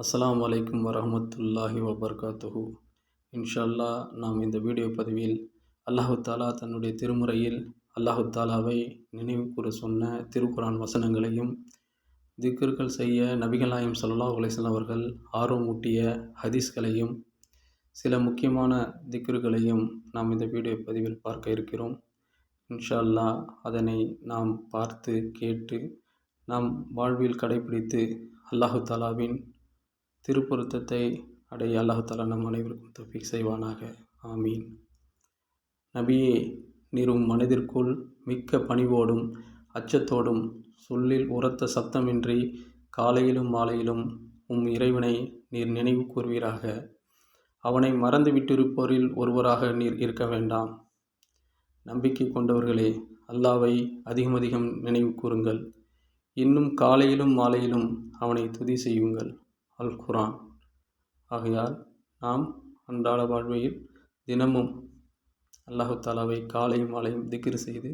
அஸ்லாம் வலைக்கம் வரமத்துல்லாஹி வபர்காத்துஹு. இன்ஷல்லா நாம் இந்த வீடியோ பதிவில் அல்லாஹு தாலா தன்னுடைய திருமுறையில் அல்லாஹு தாலாவை நினைவு கூற சொன்ன திருக்குரான் வசனங்களையும் திக்கர்கள் செய்ய நபிகளாயம் சல்லா ஸல்லல்லாஹு அலைஹி ஆர்வம் அவர்கள் ஆர்வமூட்டிய ஹதீஸ்களையும் சில முக்கியமான திக்கர்களையும் நாம் இந்த வீடியோ பதிவில் பார்க்க இருக்கிறோம். இன்ஷா அல்லாஹ் அதனை நாம் பார்த்து கேட்டு நாம் வாழ்வில் கடைபிடித்து அல்லாஹு தாலாவின் திருப்பொருத்தத்தை அடைய அல்லாஹு தாலா நம் அனைவருக்கும் தஃபீக் செய்வானாக. ஆமீன். நபியே நீரும் மனதிற்குள் மிக்க பணிவோடும் அச்சத்தோடும் சொல்லில் உரத்த சப்தமின்றி காலையிலும் மாலையிலும் உம் இறைவனை நீர் நினைவு கூர்வீராக. அவனை மறந்து விட்டிருப்போரில் ஒருவராக நீர் இருக்க வேண்டாம். நம்பிக்கை கொண்டவர்களே அல்லாவை அதிகம் அதிகம் நினைவு கூறுங்கள். இன்னும் காலையிலும் மாலையிலும் அவனை துதி செய்யுங்கள். அல் குரான் ஆகையால் நாம் அன்றாட வாழ்வையில் தினமும் அல்லாஹு தாலாவை காலையும் மாலையும் திக்ரு செய்து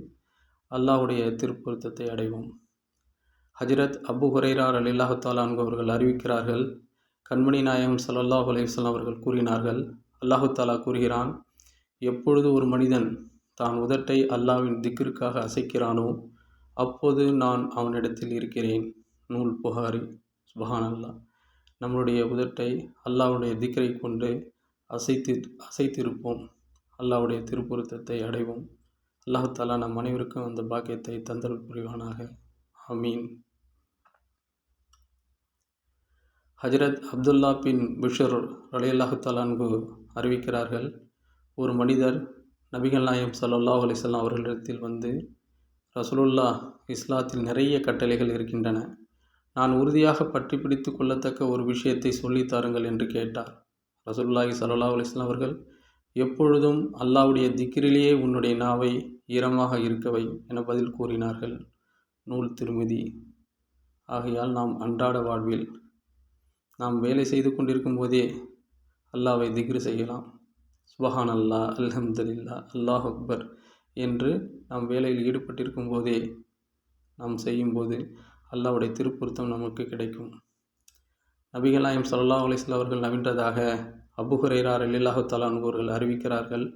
அல்லாஹுடைய திருப்பொருத்தத்தை அடைவோம். ஹஜரத் அபு ஹுரைரார் அலி அல்லாஹு தாலா என்பவர்கள் அறிவிக்கிறார்கள் கண்மணி நாயகம் சல்லல்லாஹு அலைவசல்லாம் அவர்கள் கூறினார்கள் அல்லாஹு தாலா கூறுகிறான் எப்பொழுது ஒரு மனிதன் தான் உதட்டை அல்லாவின் திக்ருக்காக அசைக்கிறானோ அப்போது நான் அவனிடத்தில் இருக்கிறேன். நூல் புகாரி. சுபஹான் அல்லா நம்மளுடைய உதட்டை அல்லாவுடைய திக்கரை கொண்டு அசைத்து அசைத்திருப்போம். அல்லாவுடைய திருப்பொருத்தத்தை அடைவோம். அல்லாஹாலா நம் அனைவருக்கும் அந்த பாக்கியத்தை தந்தல் புரிவானாக. ஆமீன். ஹஜரத் அப்துல்லா பின் பிஷர் அலி அல்லாஹு அறிவிக்கிறார்கள் ஒரு மனிதர் நபிகள் நாயம் சல்லாஹ் அலிசல்லாம் அவர்களிடத்தில் வந்து ரசூலுல்லா இஸ்லாத்தில் நிறைய கட்டளைகள் இருக்கின்றன. நான் உறுதியாக பற்றி பிடித்து கொள்ளத்தக்க ஒரு விஷயத்தை சொல்லித் தாருங்கள் என்று கேட்டார். ரசூல்லாஹி சல்லா அலிஸ்லாம் அவர்கள் எப்பொழுதும் அல்லாவுடைய திக்கிரிலேயே உன்னுடைய நாவை ஈரமாக இருக்கவை என பதில் கூறினார்கள் நூல் திருமதி. ஆகையால் நாம் அன்றாட வாழ்வில் நாம் வேலை செய்து கொண்டிருக்கும் போதே அல்லாவை திக்ரு செய்யலாம். சுபஹான் அல்லா அல்ஹம்துல்லா அல்லாஹ் அக்பர் என்று நாம் வேலையில் ஈடுபட்டிருக்கும் போதே நாம் செய்யும்போது அல்லாவுடைய திருப்பொருத்தம் நமக்கு கிடைக்கும். நபிகலாயம் சல்லா அலிஸ்ல அவர்கள் நவின்றதாக அபுஹுரைரார் அலில்லாஹு தலான்கோர்கள் அறிவிக்கிறார்கள்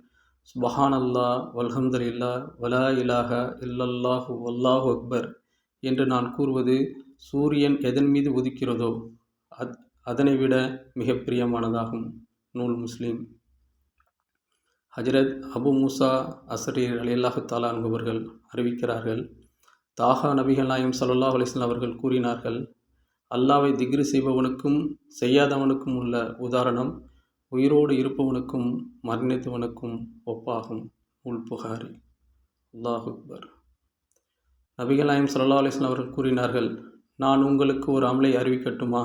சுபஹான் அல்லா வல்ஹம்தல் இல்லா வலா இலாஹ இல்லல்லாஹு வல்லாஹு அக்பர் என்று நான் கூறுவது சூரியன் எதன் மீது உதிக்கிறதோ அத் அதனை விட மிக பிரியமானதாகும். நூல் முஸ்லீம். ஹஜரத் அபு மூசா அசரீர் அலில்லாஹு தாலா என்பவர்கள் அறிவிக்கிறார்கள். தாகா நபிகள் நாயம் சல்லாஹ் அலிஸ்லாம் அவர்கள் கூறினார்கள் அல்லாவை திக்ரு செய்பவனுக்கும் செய்யாதவனுக்கும் உள்ள உதாரணம் உயிரோடு இருப்பவனுக்கும் மரணித்தவனுக்கும் ஒப்பாகும். உள் புகாரி. அல்லாஹ் அக்பர். நபிகள் நாயம் சல்லா அலிஸ்லாம் அவர்கள் கூறினார்கள் நான் உங்களுக்கு ஒரு அமலை அறிவிக்கட்டுமா?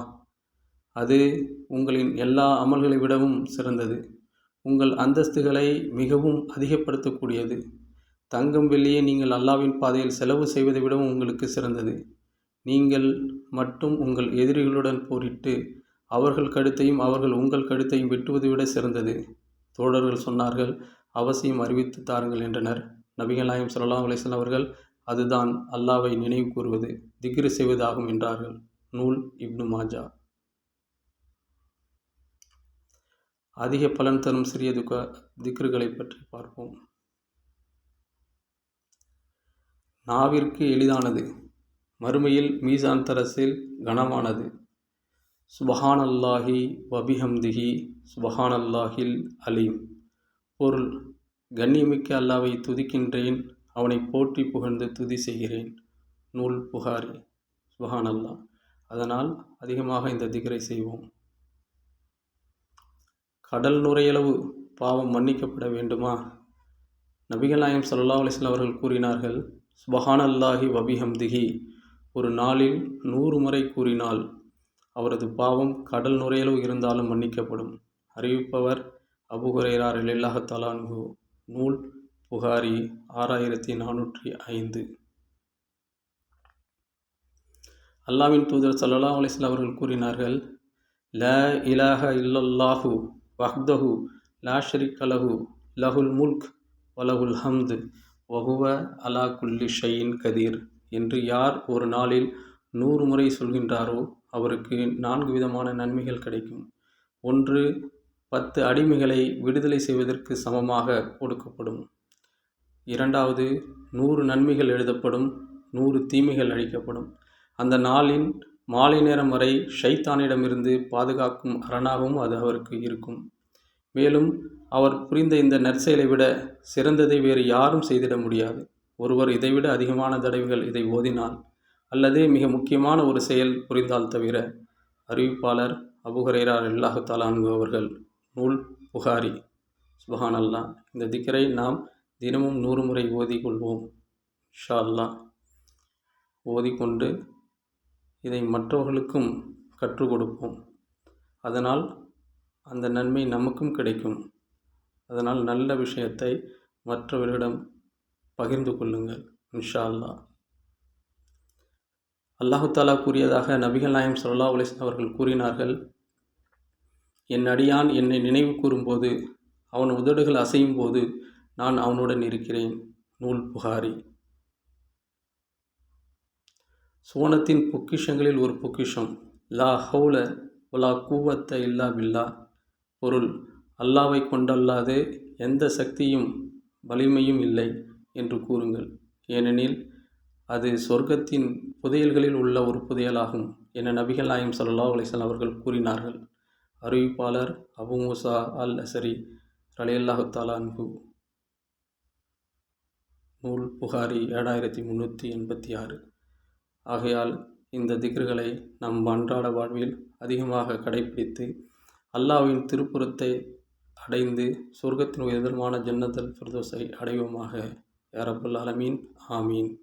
அது உங்களின் எல்லா அமல்களை விடவும் சிறந்தது. உங்கள் அந்தஸ்துகளை மிகவும் அதிகப்படுத்தக்கூடியது. தங்கம் வெள்ளியை நீங்கள் அல்லாவின் பாதையில் செலவு செய்வதை விடவும் உங்களுக்கு சிறந்தது. நீங்கள் மட்டும் உங்கள் எதிரிகளுடன் போரிட்டு அவர்கள் கழுத்தையும் அவர்கள் உங்கள் கழுத்தையும் வெட்டுவதை விட சிறந்தது. தோழர்கள் சொன்னார்கள் அவசியம் அறிவித்து தாருங்கள் என்றனர். நபிகளாயம் சொல்லலாம் அலிசன் அவர்கள் அதுதான் அல்லாவை நினைவு கூறுவது திக்ரு செய்வதாகும் என்றார்கள். நூல் இப்னு மாஜா. அதிக பலன் தரும் சிறிய துக்க திக்ருகளை பற்றி பார்ப்போம். நாவிற்கு எளிதானது. மறுமையில் மீசான் தரசில் கனமானது. சுபஹான் அல்லாஹி வபிஹம்திஹி சுபஹான் அல்லாஹில் அலீம். பொருள் கண்ணியமிக்க அல்லாவை துதிக்கின்றேன் அவனை போற்றி புகழ்ந்து துதி செய்கிறேன். நூல் புகாரி. சுபஹான் அல்லாஹ் அதனால் அதிகமாக இந்த திகரை செய்வோம். கடல் நுரையளவு பாவம் மன்னிக்கப்பட வேண்டுமா? நபிகள் நாயம் சல்லா அலிஸ்லாம் அவர்கள் கூறினார்கள் சுபஹானல்லாஹி வபிஹம்திகி வபிஹம்திஹி. ஒரு நாளில் நூறு முறை கூறினால் அவரது பாவம் கடல் நுரையளவு இருந்தாலும் மன்னிக்கப்படும். அறிவிப்பவர் அபுகுரைரார் இல்லாஹ தலான்கு நூல் புகாரி ஆறாயிரத்தி நானூற்றி ஐந்து. அல்லாவின் தூதர் சல்லா அலிஸ்லாம் அவர்கள் கூறினார்கள் ல இலாஹ இல்லல்லாஹு வஹ்தஹு லா ஷரிக் அலஹு லஹுல் முல்க் வலகுல் ஹம்து. வகுவ அலா குல்லி ஷையின் கதீர். என்று யார் ஒரு நாளில் நூறு முறை சொல்கின்றாரோ அவருக்கு நான்கு விதமான நன்மைகள் கிடைக்கும். ஒன்று பத்து அடிமைகளை விடுதலை செய்வதற்கு சமமாக கொடுக்கப்படும் இரண்டாவது நூறு நன்மைகள் எழுதப்படும் நூறு தீமைகள் அழிக்கப்படும். அந்த நாளின் மாலை நேரம் வரை ஷைத்தானிடமிருந்து பாதுகாக்கும் அரணாகவும் அது அவருக்கு இருக்கும். மேலும் அவர் புரிந்த இந்த நற்செயலை விட சிறந்ததை வேறு யாரும் செய்திட முடியாது. ஒருவர் இதைவிட அதிகமான தடவைகள் இதை ஓதினால் அல்லது மிக முக்கியமான ஒரு செயல் புரிந்தால் தவிர அறிவிப்பாளர் அபுஹரேரா அல்லாஹு தாலான்கு அவர்கள் நூல் புகாரி. சுபஹான் அல்லா இந்த திக்கரை நாம் தினமும் நூறு முறை ஓதி கொள்வோம். ஷா அல்லா ஓதிக்கொண்டு இதை மற்றவர்களுக்கும் கற்றுக் கொடுப்போம். அதனால் அந்த நன்மை நமக்கும் கிடைக்கும். அதனால் நல்ல விஷயத்தை மற்றவர்களிடம் பகிர்ந்து கொள்ளுங்கள் இன்ஷா அல்லா அல்லாஹு தாலா கூறியதாக நபிகள் நாயம் சல்லா அலிஸ்லாம் அவர்கள் கூறினார்கள் என் அடியான் என்னை நினைவு கூறும்போது அவன் உதடுகள் அசையும் போது நான் அவனுடன் இருக்கிறேன். நூல் புகாரி. சோனத்தின் பொக்கிஷங்களில் ஒரு பொக்கிஷம். லா ஹவுல லா கூவத்த இல்லா பில்லா. பொருள். அல்லாவை கொண்டல்லாது எந்த சக்தியும் வலிமையும் இல்லை என்று கூறுங்கள். ஏனெனில் அது சொர்க்கத்தின் புதையல்களில் உள்ள ஒரு புதையலாகும் என நபிகள் நாயம் சல்லா அலிஸ்லாம் அவர்கள் கூறினார்கள். அறிவிப்பாளர் அபு மூசா அல் அசரி ரலியல்லாஹு நூல் புகாரி ஏழாயிரத்தி முந்நூற்றி எண்பத்தி ஆறு. ஆகையால் இந்த திகர்களை நம் அன்றாட வாழ்வில் அதிகமாக கடைபிடித்து அல்லாவின் திருப்புறத்தை அடைந்து சொர்க்கத்தின் உயர்தரமான ஜன்னத்தல் பிரதோஸை அடைவோமாக. யாரபுல் ஆலமீன். ஆமீன்.